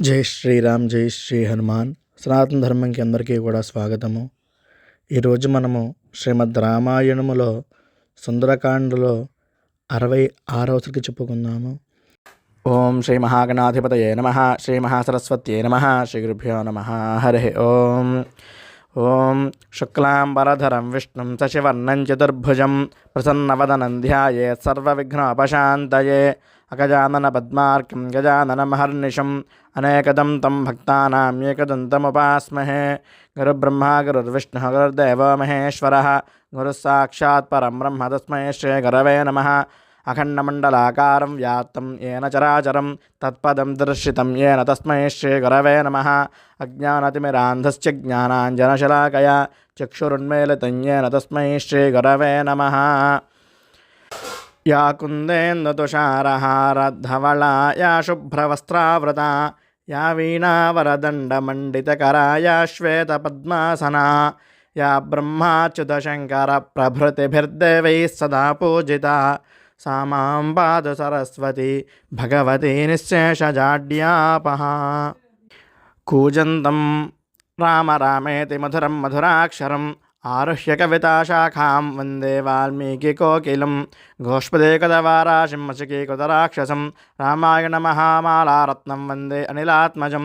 జై శ్రీరామ్ జై శ్రీ హనుమాన్. సనాతన ధర్మంకి అందరికీ కూడా స్వాగతము. ఈరోజు మనము శ్రీమద్ రామాయణములో సుందరకాండలో అరవై ఆరవ సరికి చెప్పుకుందాము. ఓం శ్రీ మహాగణాధిపతయే నమ శ్రీ మహాసరస్వత్యే నమ శ్రీ గురుభ్యో నమ. హరి ఓం. ఓం శుక్లాంబరధరం విష్ణుం శశివర్ణం చతుర్భుజం ప్రసన్నవదనం ధ్యాయే సర్వవిఘ్నోపశాంతయే. అగజానన పద్మార్కం గజాననమహర్నిశం అనేకదం తం భక్తానాం ఏకదంతముపాస్మహే గురుబ్రహ్మ గురుర్విష్ణుः గురుర్దేవో మహేశ్వరः. గురుः పరం బ్రహ్మ తస్మై శ్రీ గురవే నమ. అఖండమండలాకారం వ్యాప్తం ఏన చరాచరం తత్పదం దర్శితం ఏన తస్మై శ్రీ గురవే నమ. అజ్ఞానతిమిరాంధస్య జ్ఞానాంజనశలాకయ చక్షురున్మేలితం ఏన తస్మై శ్రీ గురవే నమ. యా కుందేందుషారహారధవళా యా శుభ్రవస్త్రావృతా యా వీణావరదండమండితకరా యా శ్వేతపద్మాసనా యా బ్రహ్మాచ్యుతశంకర ప్రభృతిభిర్దేవైः సదా పూజిత సా మాం పాదు సరస్వతి భగవతి నిశ్శేషజాడ్యాపహ. కూజంతం రామ రామేతి మధురం మధురాక్షరం कविताशाखां वंदे वाल्मीकिकोकिलं गोष्पदेकदवाराशिं मशकीकृतराक्षसं रामायणमहामालारत्नं वंदे अनिलात्मजं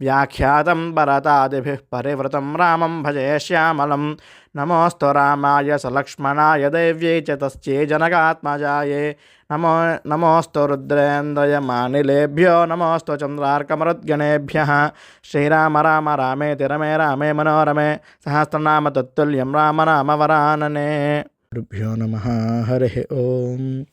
వ్యాఖ్యాతం భరతాది పరివృతం రామం భజే శ్యామలం. నమోస్తు రామాయ సలక్ష్మణాయ దైవ్యై చ తస్యే జనకాత్మజాయే. నమో నమోస్తు రుద్రేంద్రయమానిలేభ్యో నమోస్తు చంద్రార్కమరుద్గణేభ్య. శ్రీరామ రామ రామేతి రమే రామే మనోరమే. సహస్రనామ తత్తుల్యం రామ రామ వరాననే. రుభ్యో నమ హరి ఓం.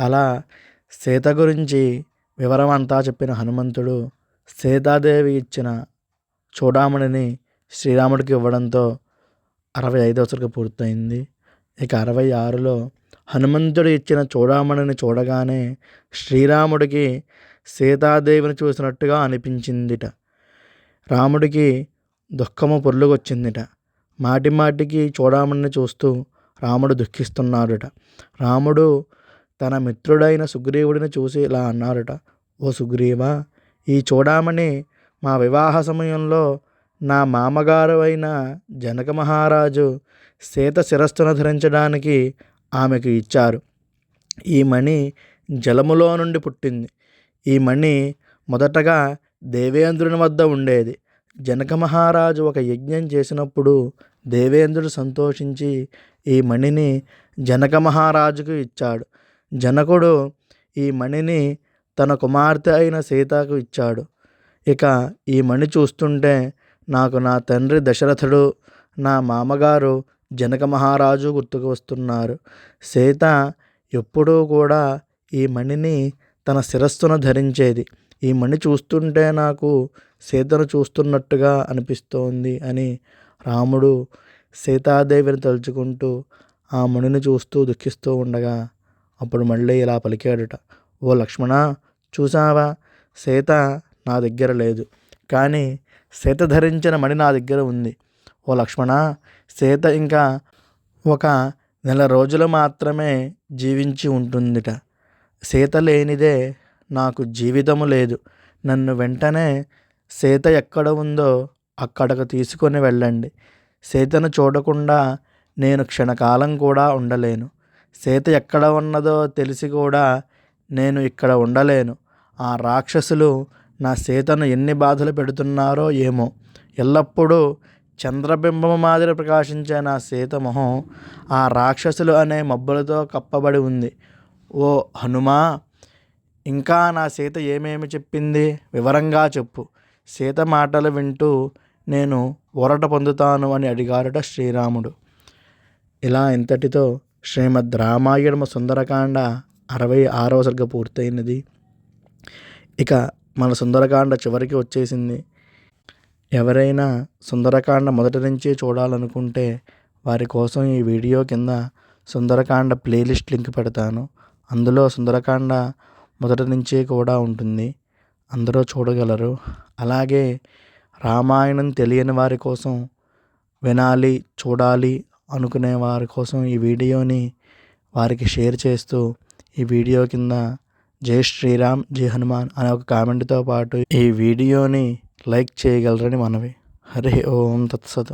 అలా సీత గురించి వివరం అంతా చెప్పిన హనుమంతుడు సీతాదేవి ఇచ్చిన చూడామణిని శ్రీరాముడికి ఇవ్వడంతో అరవై ఐదవ సరికి పూర్తయింది. ఇక అరవై ఆరులో హనుమంతుడు ఇచ్చిన చూడామణిని చూడగానే శ్రీరాముడికి సీతాదేవిని చూసినట్టుగా అనిపించిందిట. రాముడికి దుఃఖము పొర్లుకొచ్చిందిట మాటి మాటికి చూడామణిని చూస్తూ రాముడు దుఃఖిస్తున్నాడుట. రాముడు తన మిత్రుడైన సుగ్రీవుడిని చూసి ఇలా అన్నారట ఓ సుగ్రీవా ఈ చూడామణి మా వివాహ సమయంలో నా మామగారు అయిన జనక మహారాజు సీత శిరస్సును ధరించడానికి ఆమెకు ఇచ్చారు. ఈ మణి జలములో నుండి పుట్టింది. ఈ మణి మొదటగా దేవేంద్రుని వద్ద ఉండేది. జనక మహారాజు ఒక యజ్ఞం చేసినప్పుడు దేవేంద్రుడు సంతోషించి ఈ మణిని జనక మహారాజుకు ఇచ్చాడు. జనకుడు ఈ మణిని తన కుమార్తె అయిన సీతకు ఇచ్చాడు. ఇక ఈ మణి చూస్తుంటే నాకు నా తండ్రి దశరథుడు నా మామగారు జనక మహారాజు గుర్తుకు వస్తున్నారు. సీత ఎప్పుడూ కూడా ఈ మణిని తన శిరస్సున ధరించేది. ఈ మణి చూస్తుంటే నాకు సీతను చూస్తున్నట్టుగా అనిపిస్తోంది అని రాముడు సీతాదేవిని తలుచుకుంటూ ఆ మణిని చూస్తూ దుఃఖిస్తూ ఉండగా అప్పుడు మళ్ళీ ఇలా పలికాడుట. ఓ లక్ష్మణ చూసావా సీత నా దగ్గర లేదు. కానీ సీత ధరించిన మణి నా దగ్గర ఉంది. ఓ లక్ష్మణ సీత ఇంకా ఒక నెల రోజులు మాత్రమే జీవించి ఉంటుందిట. సీత లేనిదే నాకు జీవితము లేదు. నన్ను వెంటనే సీత ఎక్కడ ఉందో అక్కడకు తీసుకొని వెళ్ళండి. సీతను చూడకుండా నేను క్షణకాలం కూడా ఉండలేను. సీత ఎక్కడ ఉన్నదో తెలిసి కూడా నేను ఇక్కడ ఉండలేను. ఆ రాక్షసులు నా సీతను ఎన్ని బాధలు పెడుతున్నారో ఏమో. ఎల్లప్పుడూ చంద్రబింబం మాదిరి ప్రకాశించే నా సీత మొహం ఆ రాక్షసులు అనే మబ్బులతో కప్పబడి ఉంది. ఓ హనుమా ఇంకా నా సీత ఏమేమి చెప్పింది? వివరంగా చెప్పు. సీత మాటలు వింటూ నేను ఊరట పొందుతాను అని అడిగాడట శ్రీరాముడు. ఇలా ఇంతటితో శ్రీమద్ రామాయణము సుందరకాండ అరవై ఆరవ సర్గ పూర్తయినది. ఇక మన సుందరకాండ చివరికి వచ్చేసింది. ఎవరైనా సుందరకాండ మొదటి నుంచి చూడాలనుకుంటే వారి కోసం ఈ వీడియో కింద సుందరకాండ ప్లేలిస్ట్ లింక్ పెడతాను. అందులో సుందరకాండ మొదటి నుంచే కూడా ఉంటుంది. అందరూ చూడగలరు. అలాగే రామాయణం తెలియని వారి కోసం వినాలి చూడాలి అనుకునే వారి కోసం ఈ వీడియోని వారికి షేర్ చేస్తూ ఈ వీడియో కింద జై శ్రీరామ్ జై హనుమాన్ అనే ఒక కామెంట్తో పాటు ఈ వీడియోని లైక్ చేయగలరని మనవి. హరి ఓం తత్సత్.